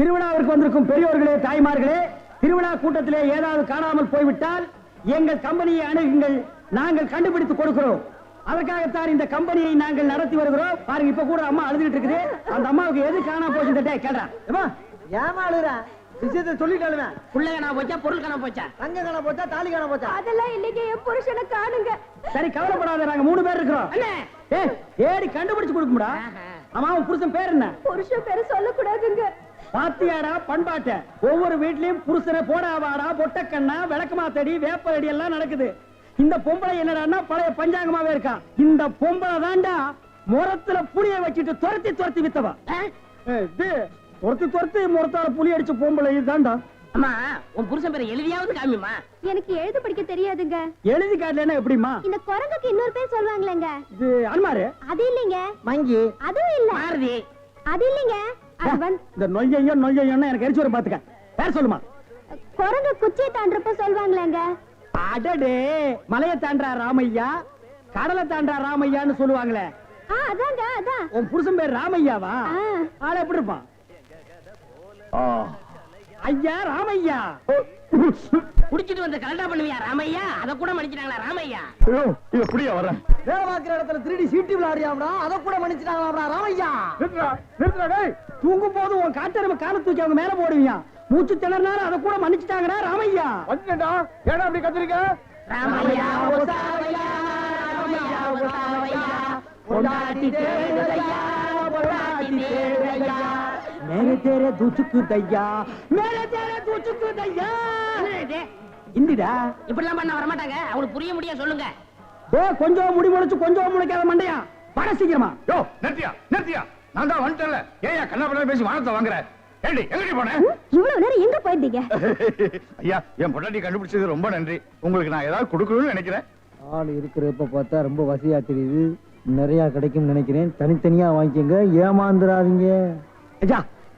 திருவிழாவிற்கு வந்திருக்கும் பெரியோர்களே தாய்மார்களே திருவிழா கூட்டத்திலே ஏதாவது காணாமல் போய்விட்டால் எங்கள் கம்பெனியை அணுகுங்கள். நாங்கள் கண்டுபிடித்து கொடுக்கிறோம். அதற்காகத்தான் இந்த கம்பெனியை நாங்கள் நடத்தி வருகிறோம். பாருங்க இப்ப கூட அம்மா அழுதுகிட்டு இருக்குது. அந்த அம்மாவுக்கு எது காணாம போச்சு கேட்டா ஏமா அழுகுற? விஷயத்தை சொல்லிட்டாலுமே புள்ள காணா போச்சா பொருள் காணா போச்சா? தங்க காண போச்சா தாலி காண போச்சா? அதெல்லாம் இல்லைங்க என் புருஷனை காணுங்க. சரி கவலைப்படாத நாங்க மூணு பேர் இருக்கிறோம். அண்ணே! ஏ ஏடி கண்டுபிடிச்சு கொடுக்கும்டா. உன் புருஷன் பேர் என்ன? புருஷன் பேரை சொல்லக்கூடாதுங்க. பாத்தியாடா பண்பாட்ட. ஒவ்வொரு வீட்லயும் புருஷனை போடாவாடா பொட்டக்கண்ணா விளக்கமாத்தடி வேப்படி எல்லாம் நடக்குது. இந்த பொம்பளை என்னடான்னா பழைய பஞ்சாங்கமாவே இருக்கா. இந்த பொம்பளை தாண்டா முரத்துல புளிய வச்சுட்டு துரத்தி துரத்தி வித்தவா. துரத்தி துரத்தி முரத்தால புளி அடிச்ச பொம்பளை இதுதான்டா. அம்மா உன் புருஷன் பேரை எழுதியாவது காமிமா எனக்கு எழுத படிக்க தெரியாதுங்க. எழுதி காட்டலன்னா எப்படிமா இந்த குரங்குக்கு இன்னொரு பேர் சொல்லுவாங்களேங்க. இது அனுமாரு அது இல்லைங்க. மங்கி. அதுவும் இல்ல. மாருதி. அது இல்லைங்க. இந்த நொய்யையோ நொய்யையோன்னு எனக்கு எரிச்சு வரும் பாத்துக்க. பேர் சொல்லுமா? குரங்கு குச்சியை தாண்டறப்ப சொல்லுவாங்களேங்க அடடே மலையை தாண்டா ராமையா? கடலை தாண்டா ராமையான்னு சொல்லுவாங்களே. ஆ அதாங்க அதான். உன் புருஷன் பேர் ராமையாவா? ஆ. ஆள எப்படி இருப்பான்? ஐயா ராமையா. குடிச்சிட்டு வந்து கலண்டா பண்ணுவியா ராமையா? அத கூட மன்னிச்சிட்டாங்களா ராமையா? வர்றேன். வேலை பார்க்கிற இடத்துல திருடி சீட்டு விளையாடியாம்டா அதை கூட மன்னிச்சிட்டாங்களாம்டா ராமையா. தூங்கும் போது உன் காட்டெருமை கால தூக்கி அவங்க மேல போடுவியா? மூச்சு திணறினாலும் அதை கூட மன்னிச்சுட்டாங்கடா ராமையா? வந்துட்டேன்டா. ஏன்டா அப்படி கத்துறீங்க ராமையா ஒசாவையா ராமையா ஒசாவையா பொண்டாட்டி தேடுதையா பொண்டாட்டி மேலே தேரே தூச்சுக்கு தையா மேலே தேரே தூச்சுக்கு தையா என்னது இது? இந்திடா. இப்படிலாம் பண்ண வர மாட்டாங்க அவங்களுக்கு புரிய முடிய சொல்லுங்க. டே கொஞ்சம் முடி முளைச்சு கொஞ்சம் முளைக்காத மண்டையா? பட சீக்கிரமா. யோ, நிறுத்தியா, நிறுத்தியா. நான் தான் வந்துட்டேன்ல. ஏன்யா கண்ணாபின்னா பேசி வானத்தை வாங்குற? ஏண்டி, எங்கடி போன? இவ்வளவு நேரம் எங்க போயிருந்தீங்க? ஐயா, என் பொண்டாட்டி கண்டுபிடிச்சது ரொம்ப நன்றி. உங்களுக்கு நான் ஏதாவது கொடுக்கணும்னு நினைக்கிறேன். ஆள் இருக்கிறப்ப பார்த்தா ரொம்ப வசதியா தெரியுது. நிறைய கிடைக்கும் நினைக்கிறேன். தனித்தனியா வாங்கிக்கங்க. ஏமாந்துடாதீங்க ஐயா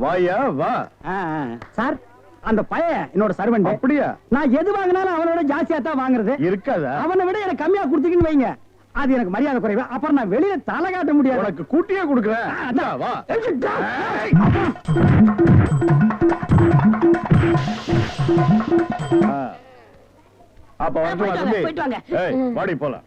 வாயா வா. சார் அந்த பையன் என்னோட சர்வெண்ட் அப்படியா? நான் எது வாங்கினாலும் அவனோட ஜாஸ்தியா தான் வாங்குறது. இருக்காதா? அவனை விட எனக்கு கம்மியா கொடுத்தீங்கன்னு வைங்க. அது எனக்கு மரியாதை குறைவு. அப்புறம் நான் வெளியில தலை காட்ட முடியாது. உனக்கு கூட்டியே கொடுக்குறேன். வா. அப்ப வரட்டுமா போயிட்டு வாங்க, வாடி போலாம்.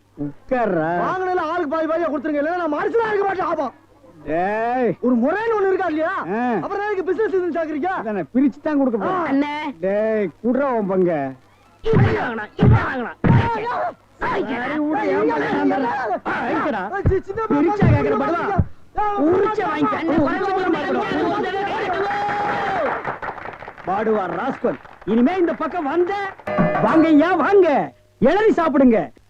வாங்கினதுல ஆளுக்கு பாதி பாதியா கொடுத்துருங்க. இல்லைன்னா நான் மனுஷனா இருக்க மாட்டேன் ஆபம் ஒரு முறைன்னு ஒண்ணு இருக்கா இல்லையா. அப்புறம் எதுக்கு பிசினஸ் இருந்து சாக்குறீங்க அதானே பிரிச்சு தான் கொடுக்க போறேன். அண்ணே. டேய் குடுறா உன் பங்க. பிரிச்சா கேக்குற படுவா உரிச்சா வாங்கிக்க. ராஸ்கல். இனிமே இந்த பக்கம் வந்த வாங்க ஐயா வாங்க? இளநி சாப்பிடுங்க.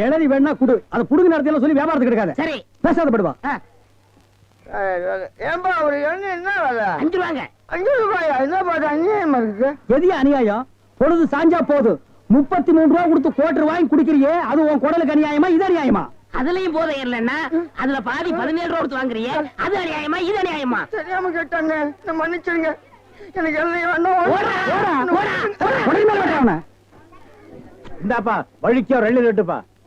இளநீ வேணா குடு. அதை புடுங்க நேரத்துல சொல்லி வியாபாரத்துக்கு எடுக்காத. சரி. பேசாத படுவா. ஏன்பா ஒரு எண்ணெய் என்ன வேலை? அஞ்சு ரூபாங்க. அஞ்சு ரூபாயா? என்ன பாட்டு அநியாயமா இருக்கு? எதிய அநியாயம்? பொழுது சாஞ்சா போதும் முப்பத்தி மூணு ரூபா கொடுத்து கோட்டர் வாங்கி குடிக்கிறியே அது உன் குடலுக்கு அநியாயமா இது அநியாயமா? அதுலயும் போதை ஏறலன்னா அதுல பாதி பதினேழு ரூபா கொடுத்து வாங்குறியே அது அநியாயமா இது அநியாயமா? தெரியாம கேட்டாங்க. நான் மன்னிச்சிருங்க. எனக்கு அவனை. இந்தாப்பா வழிக்கோ ரெண்டு ரெட்டுப்பா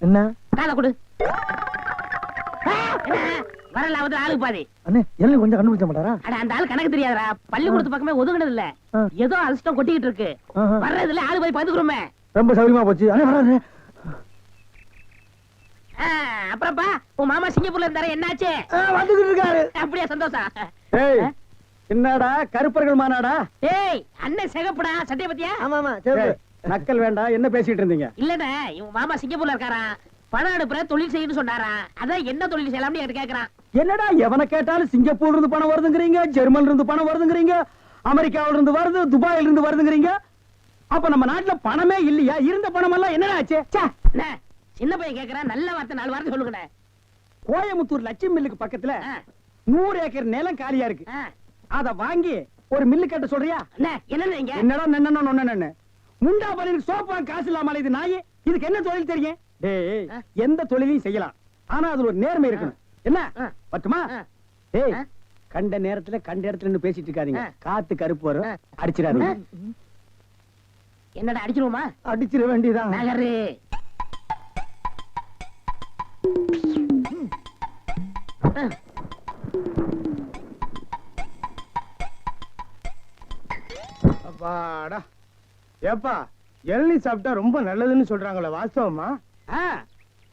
என்ன? காலை கொடு. ஆ, என்ன? வர லாபத்துல ஆளுக்கு பாதி. அண்ணே எல்லாம் கொஞ்சம் கண்டுபிடிச்ச மாட்டாரா? அட அந்த ஆள் கணக்கு தெரியாதடா. பள்ளிக்கூடத்து பக்கமே ஒதுங்கினது இல்ல. ஏதோ அலசிட்டம் கொட்டிக்கிட்டு இருக்கு. வர்றதுல ஆளு போய் பதுக்குறோமே ரொம்ப சௌரியமா போச்சு. அண்ணே வராரு ஆ, அப்புறம்ப்பா உன் மாமா சிங்கப்பூர்ல இருந்தாரு என்னாச்சு? வந்துகிட்டு இருக்காரு. அப்படியே சந்தோஷம் ஏய் என்னடா கருப்பர்கள் மாநாடா? ஏய் அண்ணன் சிகப்புடா சட்டைய பத்தியா? ஆமா ஆமா நக்கல் வேண்டாம் என்ன பேசிட்டு இருந்தீங்க? இல்லண்ணே இவன் மாமா சிங்கப்பூர்ல இருக்காராம் பணம் அனுப்புற தொழில் செய்யணும்னு சொன்னாராம் அதான் என்ன தொழில் செய்யலாம்னு என்கிட்ட கேக்குறான். என்னடா எவனை கேட்டாலும் சிங்கப்பூர்ல இருந்து பணம் வருதுங்கிறீங்க ஜெர்மன்ல இருந்து பணம் வருதுங்கிறீங்க அமெரிக்காவில இருந்து வருது துபாயில இருந்து வருதுங்கிறீங்க? அப்ப நம்ம நாட்டுல பணமே இல்லையா? இருந்த பணம் எல்லாம் என்னடா ஆச்சு? சின்ன பையன் கேக்குறான் நல்ல வார்த்தை நாலு வார்த்தை சொல்லுங்கண்ணே. கோயம்புத்தூர் லட்சுமி மில்லுக்கு பக்கத்துல நூறு ஏக்கர் நிலம் காலியா இருக்கு. அத வாங்கி ஒரு மில்லு கட்ட சொல்றியா? என்னடா நன்னன்னு நொன்னன்னு முண்டா பலியில் சோப்பா காசு இல்லாமல் இது நாயே. இதுக்கு என்ன தொழில் தெரியும்? எந்த தொழிலையும் செய்யலாம். ஆனா அதுல ஒரு நேர்மை இருக்கணும். என்ன? பட்டுமா டேய் கண்ட நேரத்துல கண்ட இடத்துல நின்னு பேசிட்டு இருக்காதீங்க. காத்து கருப்பு வரும். அடிச்சிடாதீங்க. என்னடா அடிச்சிருவோமா? அடிச்சிட வேண்டியதான் நகரு. அப்பாடா. ஏப்பா இளநீ சாப்பிட்டா ரொம்ப நல்லதுன்னு சொல்றாங்களே வாஸ்தவமா? ஆ,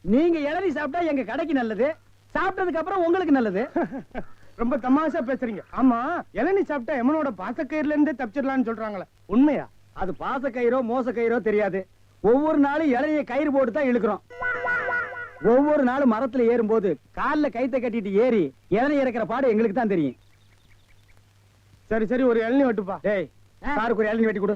நீங்க இளநீ சாப்பிட்டா எங்க கடைக்கு நல்லது சாப்பிட்டதுக்கு அப்புறம் உங்களுக்கு நல்லது. ரொம்ப தமாஷா பேசுறீங்க. ஆமா இளநீ சாப்பிட்டா எமனோட பாசக்கயிறுல இருந்தே தப்பிச்சிடலாம்னு சொல்றாங்களே. உண்மையா? அது பாச கயிறோ மோச கயிறோ தெரியாது. ஒவ்வொரு நாளும் இளநிய கயிறு போட்டு தான் இழுக்கிறோம். ஒவ்வொரு நாளும் மரத்துல ஏறும்போது கால்ல கைத்த கட்டிட்டு ஏறி இளநீ இறக்குற பாடு எங்களுக்கு தான் தெரியும். சரி சரி ஒரு இளநீ வெட்டுப்பா. டேய் சாருக்கு ஒரு இளநீ வெட்டி கொடு.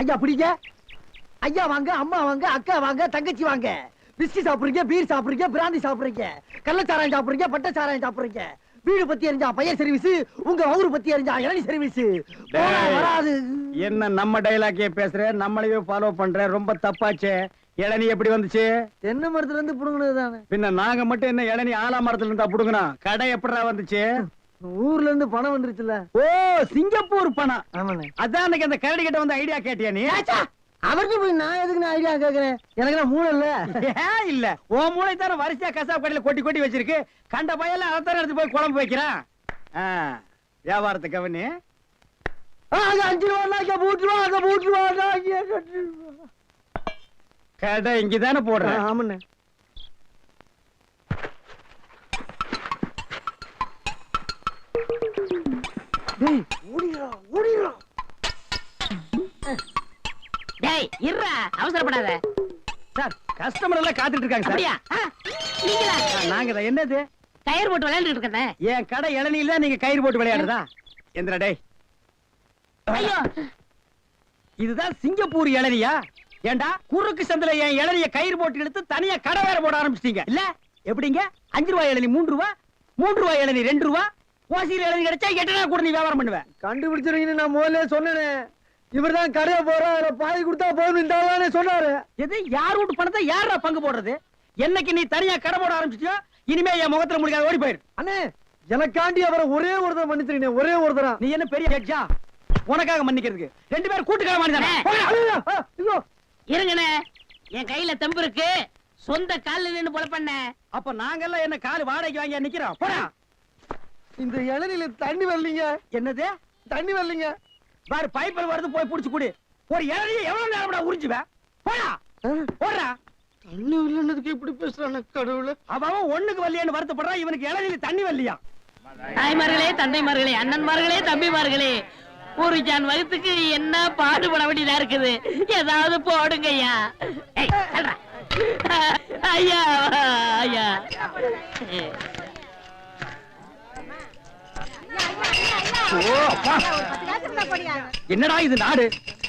ஐயா பிடிங்க ஐயா வாங்க அம்மா வாங்க அக்கா வாங்க தங்கச்சி வாங்க. பிஸ்கி சாப்பிடுறீங்க பீர் சாப்பிடுறீங்க பிராந்தி சாப்பிடுறீங்க. கள்ளச்சாராயம் சாப்பிடுறீங்க பட்ட சாராயம் சாப்பிடுறீங்க. வீடு பத்தி எரிஞ்சா பையன் சர்வீஸ் உங்க ஊரு பத்தி எரிஞ்சா இளநி சர்வீஸ். வராது. என்ன நம்ம டைலாக்கே பேசுற? நம்மளையே ஃபாலோ பண்ற? ரொம்ப தப்பாச்சே. இளநீ எப்படி வந்துச்சு? தென்னை மரத்துல இருந்து புடுங்கினது தானே பின்ன நாங்க மட்டும் என்ன இளநீ ஆலா மரத்துல இருந்தா புடுங்கணும் கடை எப்படிடா வந்துச்சு? ஊர்ல இருந்து பணம் வந்துருச்சுல ஓ சிங்கப்பூர் பணம். அதான் அன்னைக்கு அந்த கரடி கிட்ட வந்து ஐடியா கேட்டியா நீ? அவர்கிட்ட போய் நான் எதுக்கு நான் ஐடியா கேக்குறேன் எனக்கு நான் மூணு இல்ல. ஏன் இல்ல. உன் மூளை தானே வரிசையா கசாப் கடையில கொட்டி கொட்டி வச்சிருக்கு. கண்ட பையல அதான் எடுத்து போய் குழம்பு வைக்கிறான். வியாபாரத்தை கவனி. அஞ்சு ரூபா மூட்டு ரூபா கட்டு ரூபா. கடை இங்கதானே போடுறேன் ஆமாண்ணே. டேய் இருடா அவசரப்படாத. சார் கஸ்டமர் எல்லாம் காத்துட்டு இருக்காங்க சார். அப்படியா? ஆ, நீங்களா? ஆ, நாங்க தான் என்னது? கயிறு போட்டு விளையாண்டுட்டு இருக்கேன் என் கடை இளநில தான் நீங்க கயிறு போட்டு விளையாடுறதா? எந்திரா டேய் ஐயோ. இதுதான் சிங்கப்பூர் இளநியா? ஏண்டா? குறுக்கு சந்தில என் இளநிய கயிறு போட்டு இழுத்து தனியா கடை வேற போட ஆரம்பிச்சிட்டீங்க. இல்ல? எப்படிங்க? அஞ்சு ரூபாய் இளநி மூன்று ரூபா? மூன்று ரூபாய் இளநி ரெண்டு ரூபா? ஓசியில் இளநி கிடைச்சா எட்டனா கூட நீ வியாபாரம் பண்ணுவேன் கண்டுபிடிச்சிருக்கீங்கன்னு நான் முதல்ல சொன்னேனே. இவர்தான் கடையை போறோம் அதுல பாதி கொடுத்தா போதும் இந்த சொன்னாரு. எது? யார் வீட்டு பணத்தை யாரா பங்கு போடுறது? என்னைக்கு நீ தனியா கடை போட ஆரம்பிச்சிட்டியோ இனிமே என் முகத்துல முடிக்காத ஓடி போயிரு. அண்ணே எனக்காண்டி அவரை ஒரே ஒரு தடவை மன்னிச்சிருக்கீங்க ஒரே ஒரு தடவை நீ என்ன பெரிய ஜட்ஜா உனக்காக மன்னிக்கிறதுக்கு. ரெண்டு பேரும் ஐயோ, ஆ, ஐயோ. இருங்கண்ணே. என் கையில தெம்பு இருக்கு. சொந்த கால்ல நின்னு பொல பண்ண. அப்ப நாங்கெல்லாம் என்ன காலு வாடகைக்கு வாங்கி நிக்கிறோம்? போடா. இந்த இளநில தண்ணி வரலீங்க. என்னது? தண்ணி வரலீங்க. பாரு பைப்பில் வருது போய் புடிச்சு குடி. ஒரு இளநிய எவ்வளவு நேரம் உறிஞ்சுவேன் போடா. போடுறா. தண்ணி வரலன்னதுக்கு எப்படி பேசுறான கடவுள. அவன் ஒண்ணுக்கு வரலையான்னு வருத்தப்படுறான். இவனுக்கு இளநில தண்ணி வரலையா? தாய்மார்களே தந்தைமார்களே அண்ணன்மார்களே தம்பிமார்களே ஒரு ஜான் வகுத்துக்கு என்ன பாடுபட வேண்டியதா இருக்குது? ஏதாவது போடுங்க ஐயா. ஐயா. ஐயா. என்னடா இது நாடு?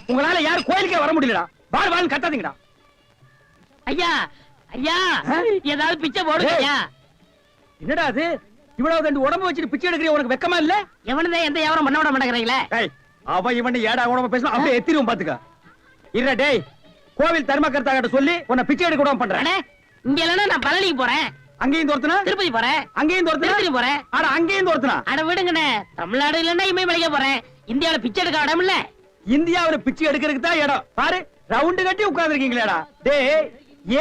உங்களால யாரும் கோயிலுக்கே வர முடியலடா. வாழ் வாழ் கத்தாதீங்கடா. ஐயா ஐயா. ஏதாவது பிச்சை போடுங்க என்னடா அது? இவ்வளவு ரெண்டு உடம்பு வச்சுட்டு பிச்சை எடுக்கிற உனக்கு வெக்கமா இல்ல? எவனதான் எந்த வியாபாரம் பண்ண விட மாட்டேங்கிறீங்களே? அவன் இவன் ஏடா உடம்பு பேசணும் அப்படியே எத்திருவோம் பாத்துக்க. இல்ல டேய் கோவில் தர்மகர்த்தா கிட்ட சொல்லி உன்னை பிச்சை எடுக்க விடாம பண்றேன். இங்க இல்லைன்னா நான் பழனிக்கு போறேன். அங்கேயும் துரத்துனா? திருப்பதி போறேன். அங்கேயும் துரத்துனா? திருப்பதி போறேன். ஆனா அங்கேயும் துரத்துனா? அட விடுங்கண்ணே. தமிழ்நாடு இல்லைன்னா இமயமலைக்கு போறேன். இந்தியாவுல பிச்சை எடுக்க இடம் இல்ல. இந்தியாவுல பிச்சை எடுக்கிறதுக்கு தான் இடம். பாரு ரவுண்டு கட்டி உட்கார்ந்துருக்கீங்களேடா. டேய்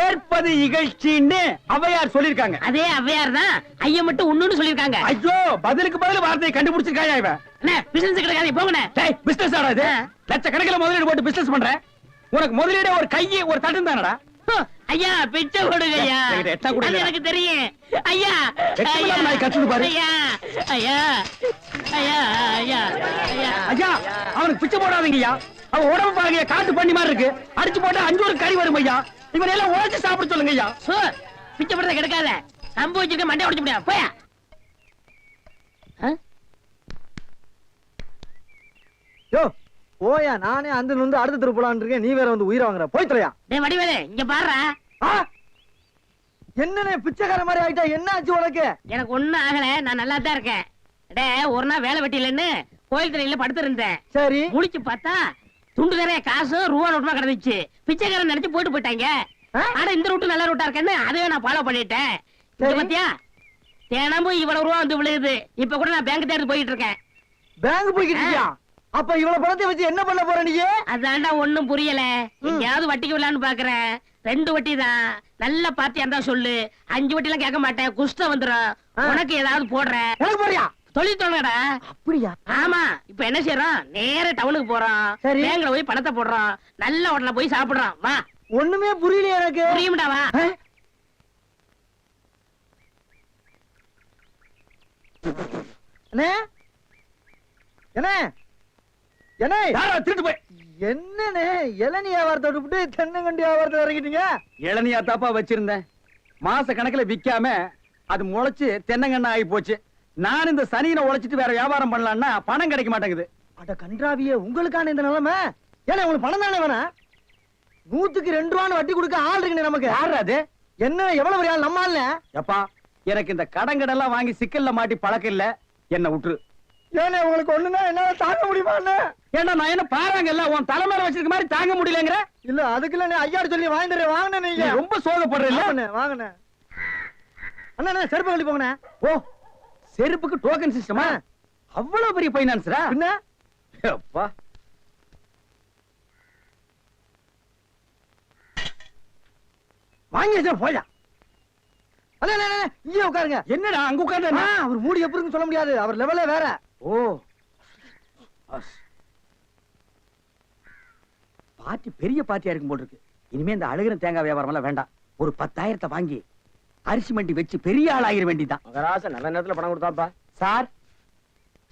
ஏற்பது இகழ்ச்சின்னு அவையார் சொல்லிருக்காங்க அதே அவ்வையார் தான் ஐயா மட்டும் உண்ணுன்னு சொல்லிருக்காங்க ஐயோ பதிலுக்கு பதில் வார்த்தையை கண்டுபிடிச்சிருக்காயா இவன்? அண்ணே பிசினஸ் கிடைக்காது போங்கண்ணே. டேய் பிசினஸ் ஆடா இது. ஆ. லட்சக்கணக்கில் முதலீடு போட்டு பிசினஸ் பண்ற. உனக்கு முதலீடே ஒரு கையை ஒரு தட்டும் தானடா. ஐயா பிச்சை கொடுங்க ஐயா எட்டா கூட. எனக்கு தெரியும். ஐயா ஐயா நாய் கத்துது பாரு. ஐயா ஐயா ஐயா ஐயா ஐயா. ஐயா அவனுக்கு பிச்சை போடாதீங்கய்யா. அவன் உடம்பு பாருங்க காட்டு பண்ணி மாதிரி இருக்கு. அடிச்சு போட்டா அஞ்சு ஒரு கறி வரும் ஐயா. இவன் எல்லாம் உழைச்சு சாப்பிட சொல்லுங்க ஐயா சோ பிச்சை போடுறத கிடைக்காத. நம்ப வச்சிருக்க மண்டை உடைச்சு முடியாது போயா? யோ போயா நானே அந்த வந்து அடுத்த திருப்பலான் இருக்கேன். நீ வேற வந்து உயிரை வாங்குற. போய் தொலையா. டேய் வடிவேலு இங்க பாருடா. ஆ? என்னண்ணே பிச்சைக்கார மாதிரி ஆயிட்டா? என்ன ஆச்சு உனக்கு? எனக்கு ஒண்ணும் ஆகல. நான் நல்லா தான் இருக்கேன். டே ஒரு நாள் வேலை வெட்டி இல்லைன்னு கோயில் திரையில படுத்திருந்தேன். சரி. முழிச்சு பார்த்தா துண்டு நிறைய காசு ரூபா நோட்டுமா கிடந்துச்சு. பிச்சைக்காரன் நினைச்சு போயிட்டு போயிட்டாங்க? ஆனா இந்த ரூட்டு நல்ல ரூட்டா இருக்கேன்னு அதையே நான் ஃபாலோ பண்ணிட்டேன். பாத்தியா? தினமும் இவ்வளவு ரூபா வந்து விழுகுது. இப்ப கூட நான் பேங்க் தேடி போயிட்டு இருக்கேன். பேங்க் போய்கிட்டு அப்ப இவ்வளவு பணத்தை வச்சு என்ன பண்ண போற நீ அதான்டா ஒண்ணும் புரியல. எங்கேயாவது வட்டிக்கு விடலான்னு பாக்குறேன். ரெண்டு வட்டி தான். நல்ல பார்ட்டியா இருந்தா சொல்லு. அஞ்சு வட்டி எல்லாம் கேட்க மாட்டேன். குஷ்டம் வந்துரும். ஆ. உனக்கு ஏதாவது போடுறேன். போறியா தொழில் தொடங்கடா. அப்படியா? ஆமா இப்ப என்ன செய்யறோம் நேர டவுனுக்கு போறோம் சரி. பேங்க்ல போய் பணத்தை போடுறோம் நல்ல ஹோட்டல்ல போய் சாப்பிடுறோம் வா. ஒண்ணுமே புரியலையே எனக்கு. புரியும்டா வா. ஆ? அண்ணே? அண்ணே? அண்ணே? யாரா? திருட்டு போய். என்னண்ணே? இளநீ வியாபாரத்தை விட்டு தென்னங்கண்டி வியாபாரத்தை இறங்கிட்டீங்க? இளநியா தாப்பா வச்சிருந்தேன். மாச கணக்குல விக்காம அது முளைச்சு தென்னங்கண்ணா ஆகி போச்சு. நான் இந்த சனியின உழைச்சிட்டு வேற வியாபாரம் பண்ணலாம்னா பணம் கிடைக்க மாட்டேங்குது. அட கன்றாவியே உங்களுக்கான இந்த நிலைமை? ஏன்னா உங்களுக்கு பணம் தானே வேணாம்? நூத்துக்கு ரெண்டு ரூபான்னு வட்டி கொடுக்க ஆள் இருக்குண்ணே நமக்கு. யாரு அது? என்ன எவ்வளவு பெரிய ஆள் நம்ம ஆள்னே? எப்பா எனக்கு இந்த கடன் கடன்லாம் வாங்கி சிக்கல்ல மாட்டி பழக்கம் இல்ல. என்ன விட்டுரு ஏன்னா உங்களுக்கு ஒண்ணுன்னா என்னால தாங்க முடியுமா ஏன்னா நான் என்ன பாறாங்கல்ல? உன் தலைமையில வச்சிருக்க மாதிரி தாங்க முடியலங்கிற? இல்ல அதுக்கு இல்ல ஐயாடு சொல்லி வாங்கிட்டு வாங்கினே நீ நீங்க. ரொம்ப சோகப்படுற இல்ல? வாங்கண்ணே வாங்கண்ணே அண்ணா செருப்பு கழட்டி போங்கண்ணே. ஓ செருப்புக்கு டோக்கன் சிஸ்டமா அவ்வளவு பெரிய பைனான்ஸ்ரா பின்ன? அப்பா வாங்கி வச்சா போயா அண்ணா, இங்கே உட்காருங்க. என்னடா அங்க ஆ, உட்கார்ந்து அவர் மூடி எப்படி இருக்குன்னு சொல்ல முடியாது. அவர் லெவலே வேற. ஓ. பார்ட்டி பெரிய பார்ட்டியா இருக்கும் போல் இருக்கு. இனிமே இந்த அழுகிற தேங்காய் வியாபாரம் எல்லாம் வேண்டாம். ஒரு பத்தாயிரத்தை வாங்கி அரிசி மண்டி வச்சு பெரிய ஆள் ஆகிற வேண்டிதான் மகராச நல்ல நேரத்துல பணம் கொடுத்தாப்பா. சார்.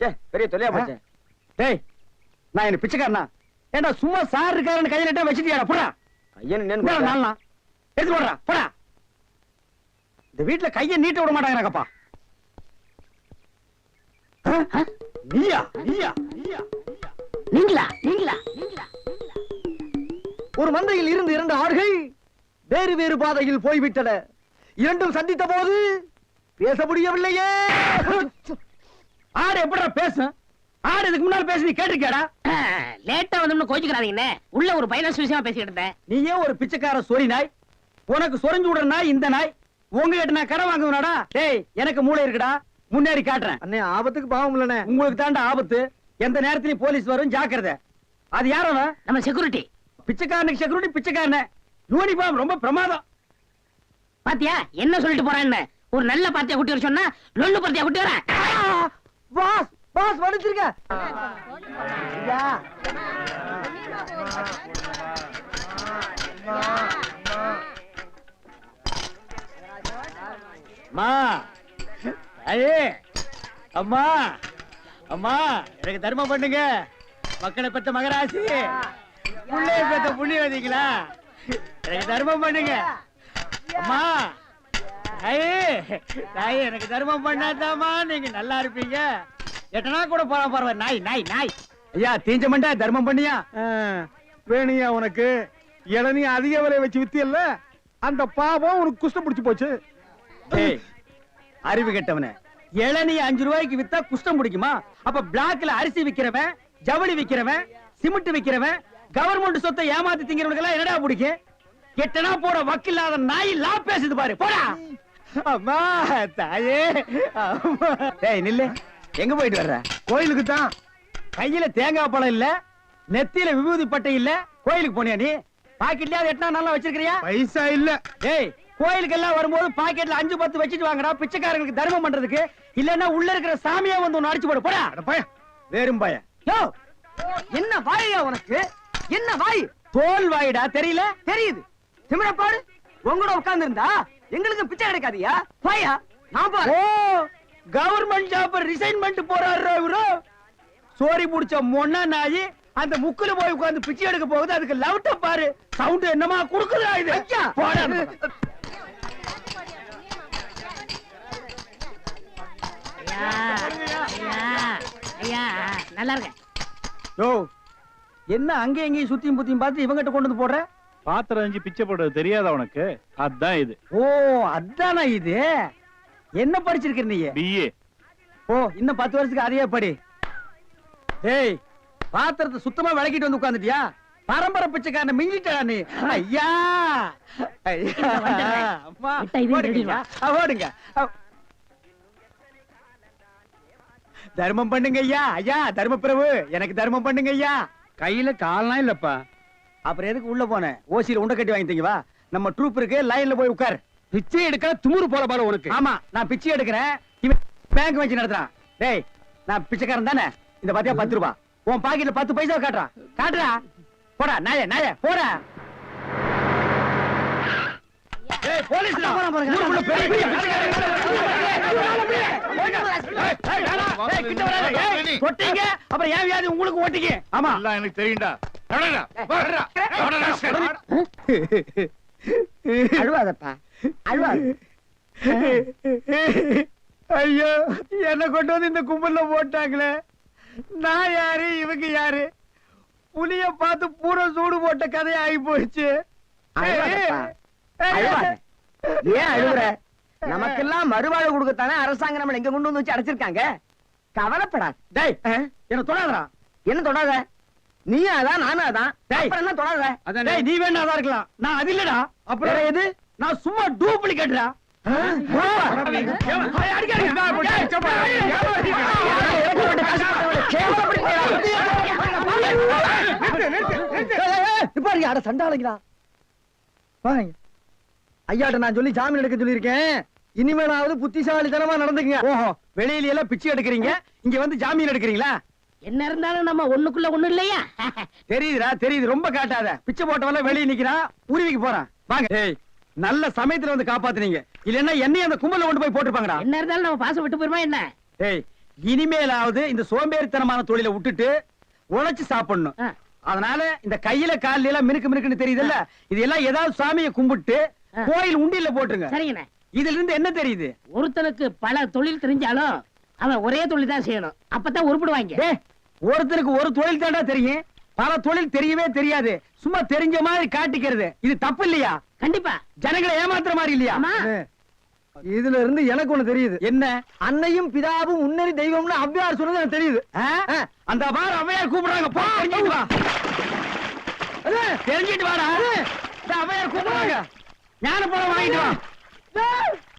சே பெரிய தொல்லையா போச்சு. டேய் நான் என்ன பிச்சைக்காரனா? ஏண்டா சும்மா சார் இருக்காருன்னு கையில எட்ட வச்சுட்டியாடா? போடா. ஐயன் இந்தாடா நாலனா எடுத்து போடுறா போடா இந்த வீட்டுல கைய நீட்ட விட மாட்டாங்கப்பா நீயா நீயா நீயா. நீங்களா நீங்களா நீங்களா? ஒரு மந்தையில் இருந்து இரண்டு ஆடுகள் வேறு வேறு பாதையில் போய்விட்டன. இரண்டும் சந்தித்த போது பேச முடியவில்லையே. ஆடு எப்படிடா பேசும் ஆடு இதுக்கு முன்னால பேசி நீ கேட்டிருக்கியாடா? லேட்டா வந்தோம்னு கோச்சுக்கிறாதீங்கண்ணே உள்ள ஒரு பைனான்ஸ் விஷயமா பேசிக்கிட்டு இருந்தேன். நீயே ஒரு பிச்சைக்கார சொறி நாய். உனக்கு சொரிஞ்சு விடுற நாய் இந்த நாய். உங்ககிட்ட நான் கடன் வாங்குவனாடா. டேய் எனக்கு மூளை இருக்குடா. முன்னேறி காட்டுறேன். அண்ணே ஆபத்துக்கு பாவம் இல்லனே உங்களுக்கு தாண்டா ஆபத்து. எந்த நேரத்திலயும் போலீஸ் வரும் ஜாக்கிரதை. அது யார் அவன்? நம்ம செக்யூரிட்டி பிச்சைக்காரனுக்கு செக்யூரிட்டி பிச்சைக்காரன. யூனிஃபார்ம் ரொம்ப பிரமாதம். பாத்தியா? என்ன சொல்லிட்டு போறான்னு? ஒரு நல்ல பார்ட்டியா குட்டி வர சொன்னா லொல்லு பார்ட்டியா குட்டி வர? பாஸ் பாஸ் வடிச்சிருக்க அம்மா. அம்மா. அம்மா எனக்கு தர்மம் பண்ணுங்க. மக்களை பெத்த மகராசி. புள்ளைய பெத்த புண்ணியவதிங்களா எனக்கு தர்மம் பண்ணுங்க. தாயே எனக்கு தர்மம் பண்ணாதாம்மா. நீங்க நல்லா இருப்பீங்க. எட்டனா கூட போறா பரவாயில்ல நாய் நாய் நாய். ஐயா தீஞ்ச மண்டா தர்மம் பண்ணியா? வேணியா உனக்கு. இளநீ அதிக விலை வச்சு வித்தியல்ல அந்த பாவம் உனக்கு குஷ்டம் பிடிச்சு போச்சு. அறிவு கெட்டவனே. இளநீ அஞ்சு ரூபாய்க்கு வித்தா குஷ்டம் பிடிக்குமா? அப்ப பிளாக்ல அரிசி விக்கிறவன் ஜவுளி விக்கிறவன் சிமெண்ட் விக்கிறவன் கவர்மெண்ட் சொத்தை ஏமாத்தி திங்கிறவனுக்கு எல்லாம் என்னடா பிடிக்கும்? கெட்டனா போற வக்கில்லாத நாய் லா பேசுது பாரு. போடா. அம்மா தாயே. டேய் நில்லு. எங்க போயிட்டு வர்ற? கோயிலுக்கு தான். கையில தேங்காய் பழம் இல்ல நெத்தியில விபூதி பட்டை இல்ல கோயிலுக்கு போனியா நீ? பாக்கெட்லயா எட்டனா நல்லா வச்சிருக்கிறியா? பைசா இல்ல. ஏய் கோயிலுக்கு எல்லாம் வரும்போது பாக்கெட்ல அஞ்சு பத்து வச்சுட்டு வாங்கடா பிச்சைக்காரங்களுக்கு தர்மம் பண்றதுக்கு. இல்லன்னா உள்ள இருக்கிற சாமியா வந்து ஒன்னு அடிச்சு போடு. போடா. பையன் வேறும் பய யோ என்ன வாயா உனக்கு? என்ன வாய்? தோல் வாயிடா தெரியல? தெரியுது. திமிரப்பாடு உங்களோட உட்கார்ந்து இருந்தா எங்களுக்கு பிச்சை கிடைக்காதியா வாயா நான் ஓ கவர்மெண்ட் ஜாப் ரிசைன் பண்ணிட்டு போறாரு இவரு. சோரி புடிச்ச மொன்ன நாயி அந்த முக்குல போய் உட்கார்ந்து பிச்சை எடுக்க போகுது. அதுக்கு லவுட்ட பாரு. சவுண்ட் என்னமா குடுக்குதா இது? போடா. நல்லா இருக்க என்ன அங்கேயும் இங்கேயும் சுத்தியும் புத்தியும் பார்த்து இவங்கிட்ட கொண்டு வந்து போடுற? பாத்திரம் அஞ்சு பிச்சை போடுறது தெரியாதா உனக்கு? அதான் இது. ஓ அதானா இது? என்ன படிச்சிருக்க நீ? பிஏ ஓ இன்னும் பத்து வருஷத்துக்கு அதையே படி. ஏய் பாத்திரத்தை சுத்தமா விளக்கிட்டு வந்து உட்கார்ந்துட்டியா? பரம்பரை பிச்சைக்காரன் மிஞ்சிட்டா நீ. ஐயா! ஓடுங்க. தர்மம் பண்ணுங்க ஐயா. ஐயா தர்ம பிரபு எனக்கு தர்மம் பண்ணுங்க ஐயா. கையில கால்லாம் இல்லப்பா. அப்புறம் எதுக்கு உள்ள போனேன் ஓசியில உண்டை கட்டி வாங்கிட்டீங்க வா நம்ம ட்ரூப் இருக்கு லைன்ல போய் உட்கார் பிச்சை எடுக்க துமுறு போல பாரு உனக்கு ஆமா நான் பிச்சை எடுக்கிறேன் இவன் பேங்க் வச்சு நடத்துறான் டேய் நான் பிச்சைக்காரன் தானே இந்த பாத்தியா பத்து ரூபா உன் பாக்கெட்ல பத்து பைசா காட்டுறான் காட்டுறா போடா நாய நாய போடா ஏய் போலீஸ்டா ஊருக்குள்ள பெரிய பெரிய பிச்சைக்காரங்க தொட்டீங்க அப்புறம் ஏன் வியாதி உங்களுக்கு ஓட்டிங்க ஆமா எல்லாம் எனக்கு தெரியும்டா அழுவாதப்பா அழுவாத. ஐயோ என்ன கொண்டு வந்து இந்த கும்பல்ல போட்டாங்களே. நான் யாரு? இவங்க யாரு? புலிய பார்த்து பூரா சூடு போட்ட கதை ஆகி. அழுவாத. ஏன் அழுகுற நமக்கெல்லாம் மறுவாழ்வு கொடுக்கத்தானே அரசாங்கம் நம்மள எங்க கொண்டு வந்து வச்சு அடைச்சிருக்காங்க. கவலைப்படாத டேய் என்ன தொடாதடா. என்ன தொடாத? நீயும் அதான் நானும் அதான் டேய். அப்புறம் என்ன தொடாத டேய் நீ வேணா அதான் இருக்கலாம் நான் அது இல்லடா அப்புறம் எது? நான் சும்மா டூப்ளிகேட்டா சண்டாளைங்களா ஐயாட்ட நான் சொல்லி ஜாமீன் எடுக்க சொல்லியிருக்கேன் இனிமேலாவது புத்திசாலித்தனமா நடந்துக்குங்க ஓஹோ வெளியில எல்லாம் பிச்சை எடுக்கிறீங்க இங்க வந்து ஜாமீன் எடுக்கிறீங்களா என்ன இருந்தாலும் நம்ம ஒண்ணுக்குள்ள ஒண்ணு இல்லையா? தெரியுதுடா தெரியுது. ரொம்ப காட்டாத. பிச்சை போட்டவன வெளிய நிக்கிறான். உருவிக்கு போறான். வாங்க. ஏய். நல்ல சமயத்துல வந்து காப்பாத்துனீங்க. இல்லன்னா என்னையும் அந்த கும்பல்ல கொண்டு போய் போட்டுருப்பாங்கடா. என்ன இருந்தாலும் நம்ம பாசம் விட்டு போயிருமா என்ன? ஏய் இனிமேலாவது இந்த சோம்பேறித்தனமான தொழிலை விட்டுட்டு உழைச்சு சாப்பிடணும். அதனால இந்த கையில கால்ல எல்லாம் மினுக்கு மினுக்குன்னு தெரியுதுல்ல? இதெல்லாம் ஏதாவது சாமியை கும்பிட்டு. கோயில் உண்டியல்ல போட்டுருங்க. சரிங்கண்ணே. இதுல இருந்து என்ன தெரியுது? ஒருத்தனுக்கு பல தொழில் தெரிஞ்சாலும் அவன் ஒரே தொழில் தான் செய்யணும். அப்பதான் உருப்பிடுவாங்க. ஒருத்தருக்கு ஒரு தொழில் தாண்டா தெரியும். பல தொழில் தெரியவே தெரியாது. சும்மா தெரிஞ்ச மாதிரி காட்டிக்கிறது. இது தப்பு இல்லையா? கண்டிப்பா. ஜனங்களை ஏமாத்துற மாதிரி இல்லையா? ஆமா. இதுல இருந்து எனக்கு ஒண்ணு தெரியுது. என்ன? அன்னையும் பிதாவும் முன்னறி தெய்வம்னு அவ்வையார் சொன்னது எனக்கு தெரியுது? அந்த பார் அவையார் கூப்பிடுறாங்க. போ தெரிஞ்சிட்டு வா. தெரிஞ்சிட்டு வாடா. அவையார் கூப்பிடுறாங்க. ஞான பழம் வாங்கிட்டு வா.